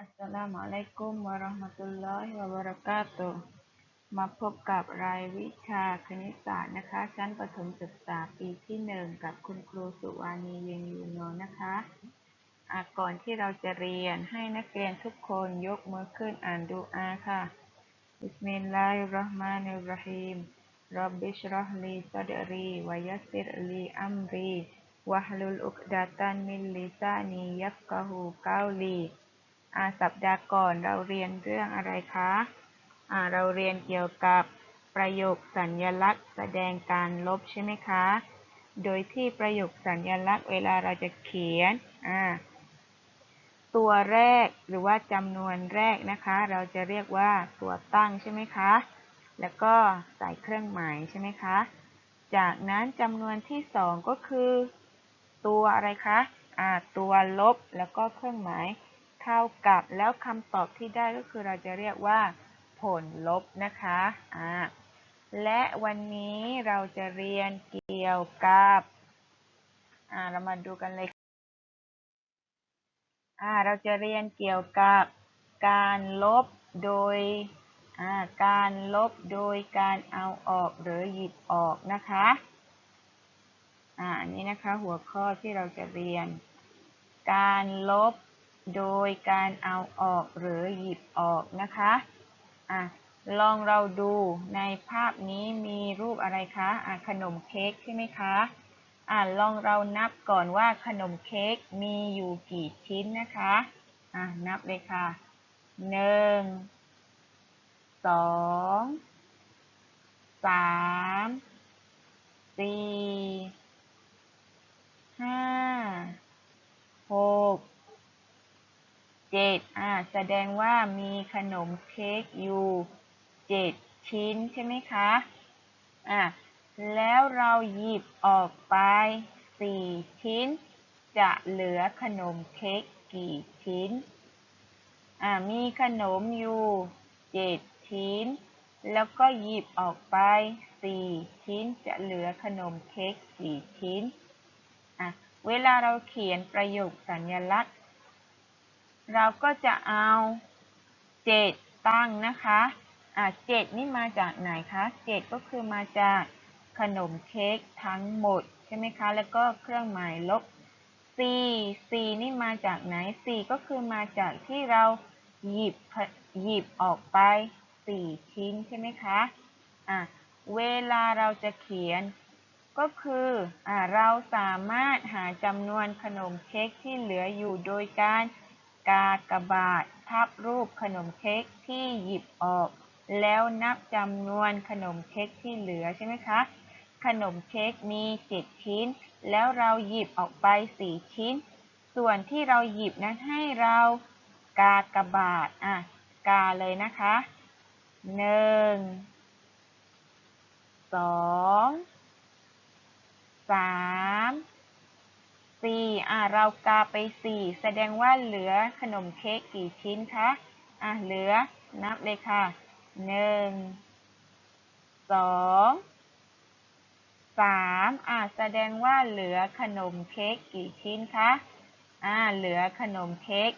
อัสสลามุอะลัยกุมวะเราะห์มะตุลลอฮิวะบะเราะกาตุฮ์มาพบกับรายวิชาคณิตศาสตร์นะคะ ชั้นประถมศึกษาปีที่หนึ่งกับคุณครูสุวานีเวียงยูนนนะคะะก่อนที่เราจะเรียนให้นักเรียนทุกคนยกมือขึ้นอ่านดูอาค่ะบิสมิลลาฮิรเราะห์มานิรเราะฮีมรับบิชราะห์ลีซัดรีวะยัสซิรลีอัมรีวะฮลุลอุกดะตันมินลิซานียัฟกะฮูกาลี สัปดาห์ก่อนเราเรียนเรื่องอะไรคะเราเรียนเกี่ยวกับประโยคสัญญลักษณ์ แสดงการลบใช่ไหมคะ โดยที่ประโยคสัญญลักษณ์เวลาเราจะเขียน ตัวแรกหรือว่าจำนวนแรกนะคะ เราจะเรียกว่าตัวตั้งใช่ไหมคะ แล้วก็ใส่เครื่องหมายใช่ไหมคะ จากนั้นจำนวนที่สองก็คือ ตัวอะไรคะอ่าตัวลบแล้วก็เครื่องหมาย ท่ากับ แล้วคำตอบที่ได้ก็คือเราจะเรียกว่า ผลลบนะคะอ่าและวันนี้เราจะเรียนเกี่ยวกับอ่าเรามาดูกันเลยอ่าเราจะเรียนเกี่ยวกับการลบโดยอ่าการลบโดยการเอาออกหรือหยิบออกนะคะอ่าอันนี้นะคะหัวข้อที่เราจะเรียน การลบ โดยการเอาออกหรือหยิบออกนะคะอะลองเราดูในภาพนี้มีรูปอะไรคะอะขนมเค้กใช่ไหมคะอะลองเรานับก่อนว่าขนมเค้กมีอยู่กี่ชิ้นนะคะอะนับเลยค่ะหนึ่งสองสามสี่ห้าหกเจ็ ดอ่า แสดงว่ามีขนมเค้กอยู่เจ็ดชิ้นใช่ไหมคะ อ่า แล้วเราหยิบออกไปสี่ชิ้น จะเหลือขนมเค้กกี่ชิ้น อ่า มีขนมอยู่เจ็ดชิ้น แล้วก็หยิบออกไปสี่ชิ้น จะเหลือขนมเค้กกี่ชิ้น อะ เวลาเราเขียนประโยคสัญลักษณ์ เราก็จะเอาเจ็ดตั้งนะคะ อะเจ็ดนี่มาจากไหนคะเจ็ดก็คือมาจากขนมเค้กทั้งหมดใช่ไหมคะ แล้วก็เครื่องหมายลบสี่สี่นี่มาจากไหนสี่ก็คือมาจากที่เราหยิบหยิบออกไปสี่ชิ้นใช่ไหมคะ อะ เวลาเราจะเขียน ก็คือ อ่าเราสามารถหาจำนวนขนมเค้กที่เหลืออยู่โดยการ กากบาททับรูปขนมเค้กที่หยิบออก แล้วนับจำนวนขนมเค้กที่เหลือใช่ไหมคะ ขนมเค้กมีเจ็ดชิ้น แล้วเราหยิบออกไปสี่ชิ้น ส่วนที่เราหยิบนั้นให้เรากากบาทอะกาเลยนะคะหนึ่งสองสาม สี่อะเรากาไปสี่แสดงว่าเหลือขนมเค้กกี่ชิ้นคะอะเหลือนับเลยค่ะหนึ่งสองสามอะแสดงว่าเหลือขนมเค้กกี่ชิ้นคะอ่าเหลือขนมเค้ก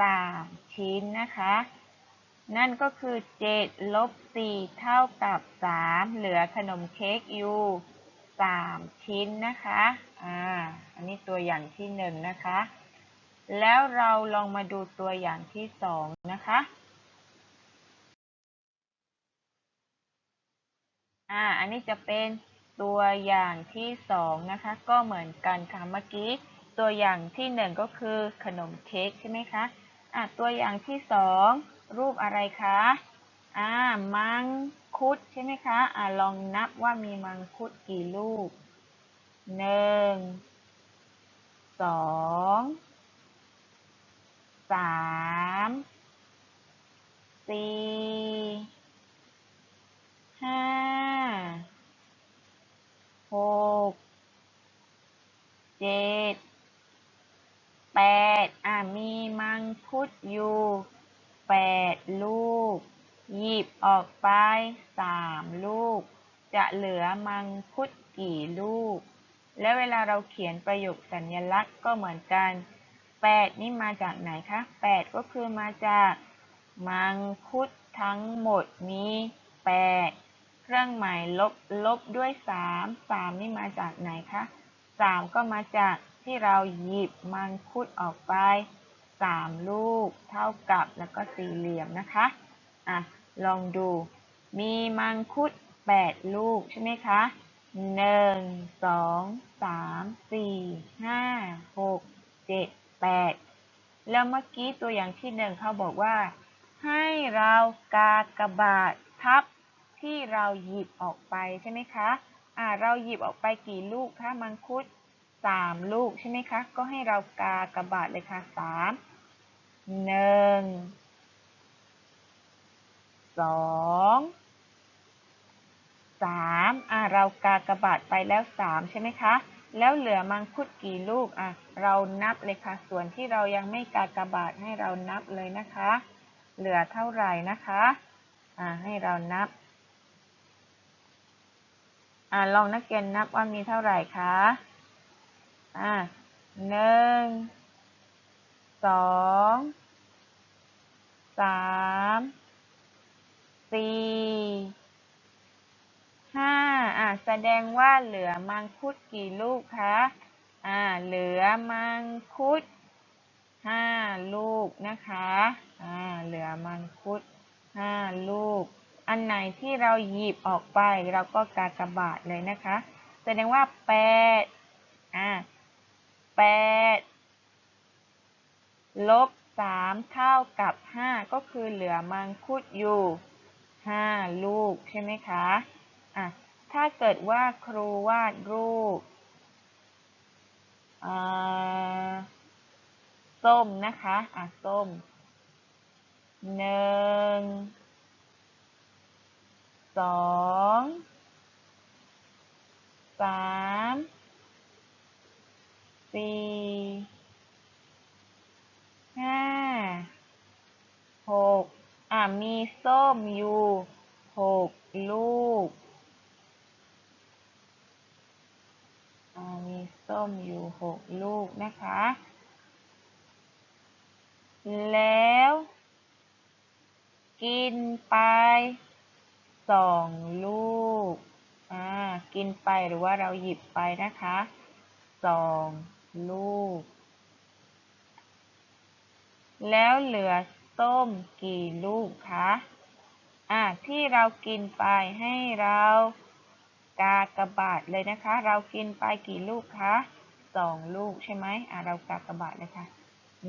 สามชิ้นนะคะ นั่นก็คือเจ็ดลบสี่เท่ากับสามเหลือขนมเค้กอยู่สามชิ้นนะคะ อ่า อันนี้ตัวอย่างที่หนึ่งนะคะ แล้วเราลองมาดูตัวอย่างที่สองนะคะ อ่า อันนี้จะเป็นตัวอย่างที่สองนะคะ ก็เหมือนกันค่ะเมื่อกี้ ตัวอย่างที่หนึ่งก็คือขนมเค้กใช่ไหมคะ อ่าตัวอย่างที่สองรูปอะไรคะ อ่า มังคุดใช่ไหมคะ อ่าลองนับว่ามีมังคุดกี่ลูก หนึ่งสองสามสี่ห้าหกเจ็ดแปดอ่ามีมังคุดอยู่แปดลูก หยิบออกไปสามลูก จะเหลือมังคุดกี่ลูก และเวลาเราเขียนประโยคสัญญลักษณ์ก็เหมือนกันแปดนี่มาจากไหนคะแปดก็คือมาจากมังคุดทั้งหมดมีแปดเครื่องหมายลบลบด้วยสามสามนี่มาจากไหนคะสามก็มาจากที่เราหยิบมังคุดออกไปสามลูกเท่ากับแล้วก็สี่เหลี่ยมนะคะ อะ ลองดู มีมังคุดแปดลูกใช่ไหมคะ หนึ่งสองสามสี่ห้าหกเจ็ดแปดแล้วเมื่อกี้ตัวอย่างที่หนึ่งเขาบอกว่า ให้เรากากบาททับที่เราหยิบออกไปใช่ไหมคะอ่าเราหยิบออกไปกี่ลูกคะมังคุดสามลูกใช่ไหมคะ ก็ให้เรากากบาทเลยค่ะสามหนึ่งสอง สามอ่าเรากากบาทไปแล้วสามใช่ไหมคะ แล้วเหลือมังคุดกี่ลูกอะเรานับเลยค่ะ ส่วนที่เรายังไม่กากบาทให้เรานับเลยนะคะ เหลือเท่าไหร่นะคะอ่าให้เรานับอ่าลองนักเรียนนับว่ามีเท่าไหร่คะอ่าหนึ่งสองสามสี่ ห้าอ่าแสดงว่าเหลือมังคุดกี่ลูกคะอ่าเหลือมังคุดห้าลูกนะคะอ่าเหลือมังคุดห้าลูก อันไหนที่เราหยิบออกไปเราก็กากบาทเลยนะคะ แสดงว่าแปดอ่าแปดลบสามเท่ากับห้าก็คือเหลือมังคุดอยู่ห้าลูกใช่ไหมคะ อะถ้าเกิดว่าครูวาดรูปส้มนะคะอะส้มหนึ่งสองสามสี่ห้าหกอะ มีส้มอยู่หกลูกอ่ามีส้มอยู่ห กนะคะ แล้ว กินไปสองลูก อ่า กินไปหรือว่าเราหยิบไปนะคะสองลูก แล้วเหลือส้มกี่ลูกคะ อ่า ที่เรากินไปให้เรากากระบาทเลยนะคะ เรากินไปกี่ลูกคะ สองลูกใช่ไหมอ่าเรากากบาทเลยค่ะ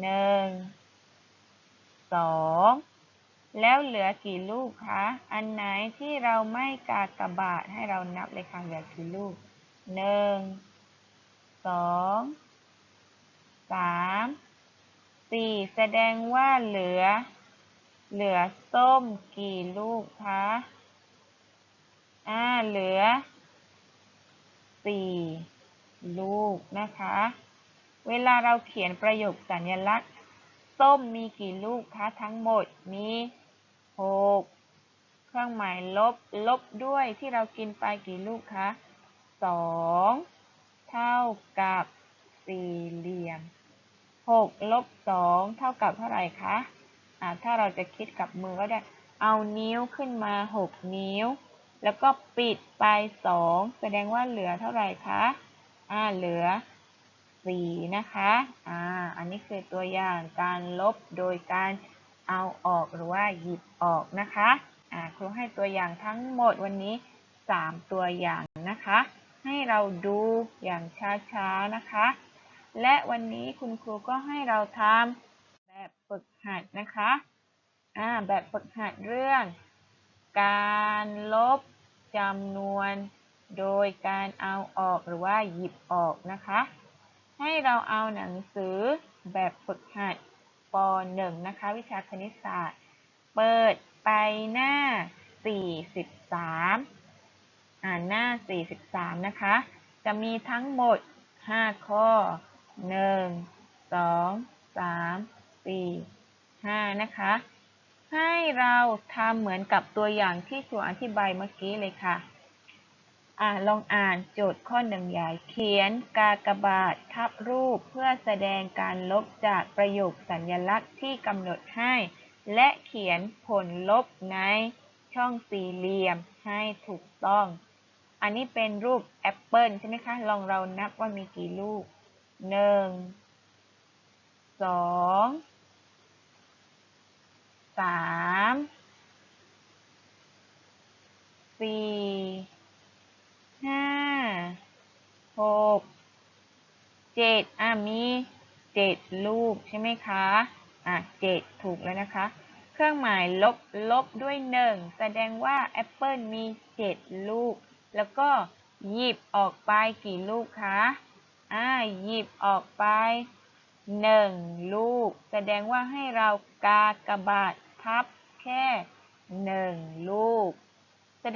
หนึ่งสองแล้วเหลือกี่ลูกคะ อันไหนที่เราไม่กากบาทให้เรานับเลยค่ะเหลือกี่ลูกหนึ่งสองสามสี่แสดงว่าเหลือ เหลือส้มกี่ลูกคะ อ่า เหลือสี่ ลูกนะคะ เวลาเราเขียนประโยคสัญลักษณ์ ส้มมีกี่ลูกคะทั้งหมดมีหกเครื่องหมายลบลบด้วยที่เรากินไปกี่ลูกคะสองเท่ากับสี่เหลี่ยมหกลบสองเท่ากับเท่าไหร่คะอ่าถ้าเราจะคิดกับมือก็ได้ เอานิ้วขึ้นมาหกนิ้ว แล้วก็ปิดไปสองแสดงว่าเหลือเท่าไหร่คะ อ่าเหลือสี่นะคะอ่าอันนี้คือตัวอย่างการลบโดยการเอาออกหรือว่าหยิบออกนะคะอ่าครูให้ตัวอย่างทั้งหมดวันนี้สามตัวอย่างนะคะ ให้เราดูอย่างช้าๆนะคะ และวันนี้คุณครูก็ให้เราทำแบบฝึกหัดนะคะอ่าแบบฝึกหัดเรื่อง การลบจำนวน โดยการเอาออกหรือว่าหยิบออกนะคะ ให้เราเอาหนังสือแบบฝึกหัดป .1 นะคะ วิชาคณิตศาสตร์ เปิดไปหน้า 43 อ่านหน้า 43 นะคะ จะมีทั้งหมด 5 ข้อ 1 2 3 4 5 นะคะ ให้เราทำเหมือนกับตัวอย่างที่ครูอธิบายเมื่อกี้เลยค่ะ อ่าลองอ่านโจทย์ข้อหนึ่งใหญ่ เขียนกากบาททับรูปเพื่อแสดงการลบจากประโยคสัญลักษณ์ที่กำหนดให้ และเขียนผลลบในช่องสี่เหลี่ยมให้ถูกต้อง อันนี้เป็นรูปแอปเปิลใช่ไหมคะ ลองเรานับว่ามีกี่ลูกหนึ่งสองสามสี่ ห้าหกเจ็ดอะมีเจ็ดลูกใช่ไหมคะ อะเจ็ดถูกแล้วนะคะ เครื่องหมายลบลบด้วยหนึ่งแสดงว่าแอปเปิลมีเจ็ดลูก แล้วก็หยิบออกไปกี่ลูกคะ อ่าหยิบออกไปหนึ่งลูก แสดงว่าให้เรากากระบาททับแค่หนึ่งลูก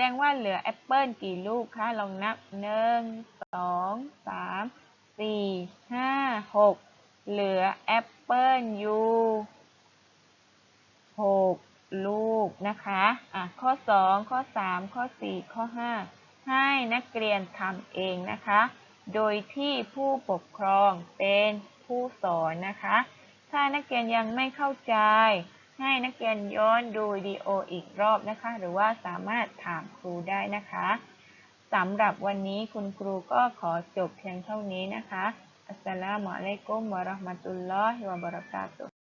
ดงว่าเหลือแอปเปิลกี่ลูกคะลองนับหนึ่งสองสามสี่ห้าหกเหลือแอปเปิลอยู่หกลูกนะคะอะข้อสองข้อสามข้อสี่ข้อห้าให้นักเรียนทำเองนะคะ โดยที่ผู้ปกครองเป็นผู้สอนนะคะ ถ้านักเรียนยังไม่เข้าใจ ให้นักเรียนย้อนดูวิดีโออีกรอบนะคะ หรือว่าสามารถถามครูได้นะคะสำหรับวันนี้คุณครูก็ขอจบเพียงเท่านี้นะคะอัสสลามุอะลัยกุมวะเราะห์มะตุลลอฮิวะบะเราะกาตุฮ์